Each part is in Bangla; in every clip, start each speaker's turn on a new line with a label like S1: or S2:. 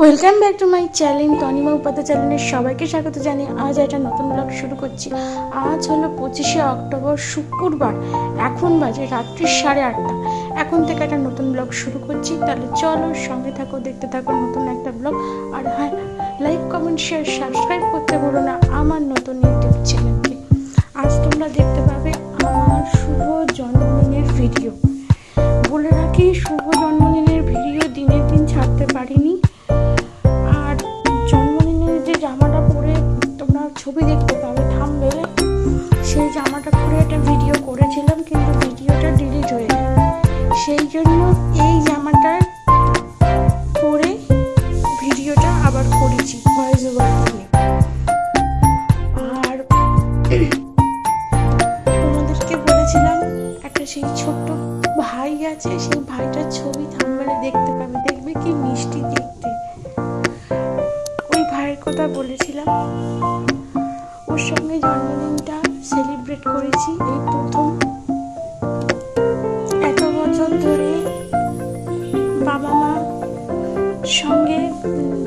S1: Welcome back to my channel Tanima Upadhyay চ্যানেলের সবাইকে স্বাগত জানিয়ে আজ একটা নতুন ব্লগ শুরু করছি। আজ হলো পঁচিশে অক্টোবর, শুক্রবার। এখন বাজে রাত্রি সাড়ে আটটা। এখন থেকে একটা নতুন ব্লগ শুরু করছি। তাহলে চলো সঙ্গে থাকো, দেখতে থাকো নতুন একটা ব্লগ আর হ্যাঁ লাইক কমেন্ট শেয়ার সাবস্ক্রাইব করতে বলো না আমার নতুন ইউটিউব চ্যানেলকে আজ তোমরা দেখতে পাবে আমার শুভ জন্মদিনের ভিডিও বলে রাখি, শুভ জন্মদিনের ভিডিও দিনের দিন ছাড়তে পারিনি। ছবি দেখতে সেই জামাটা পরে একটা ভিডিও করেছিলাম, কিন্তু ভিডিওটা ডিলিট হয়ে যায়। সেই জন্য এই জামাটার পরে ভিডিওটা আবার করেছি ভয়েস ওভার দিয়ে। আর তোমাদেরকে বলেছিলাম, একটা সেই ছোট্ট ভাই আছে, সেই ভাইটার ছবি থাম্বেলে দেখতে পাবে। দেখবে কি মিষ্টি দেখতে। ওই ভাইয়ের কথা বলেছিলাম। ওর সঙ্গে জন্মদিনটা সেলিব্রেট করেছি এই প্রথম এত বছর ধরে বাবা মা সঙ্গে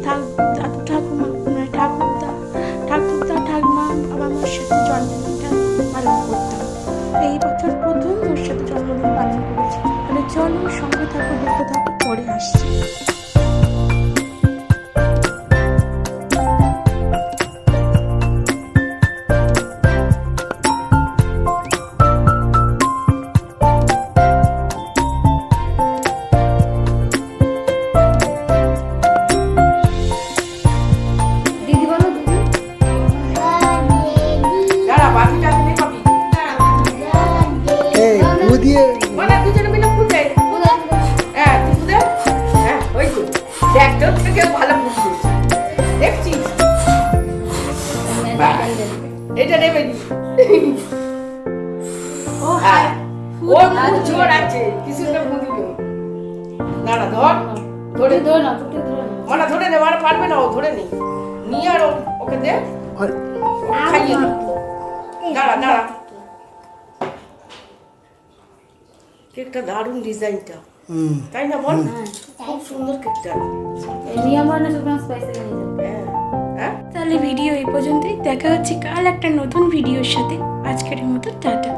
S1: দাদু ঠাকুমা মানে ঠাকুরদা ঠাকুরদা, ঠাকুমা বাবা মার সাথে জন্মদিনটা পালন করতাম। এই বছর প্রথম ওর সাথে জন্মদিন পালন করেছি। তাহলে চলো সঙ্গে থাকো দেখতে থাকো, পরে আসছি।
S2: দিয়ে।
S3: মানে দুজনে মিলে ফুটে। হ্যাঁ তুই ফুটে। হ্যাঁ ওই তো দেখ তোর থেকে ভালো ফুটবে। দেখছিস? এটা নেবে নি।
S1: ও
S3: হ্যাঁ ও খুব জোর আছে। কিছু না ধর। ধরে
S4: ধরে না ধরে
S3: মানে ধরে নে মানে পারবে না ও ধরে নি। নিয়ে আর ও- ওকে দে। খাইয়ে দাঁড়া দাঁড়া। কেকটা দারুণ ডিজাইনটা।
S2: হুম।
S3: তাই না বল? খুব সুন্দর কেকটা। হ্যাঁ হ্যাঁ
S1: তাহলে ভিডিও এই পর্যন্তই। দেখা হচ্ছে কাল একটা নতুন ভিডিওর সাথে। আজকের মতো টাটা।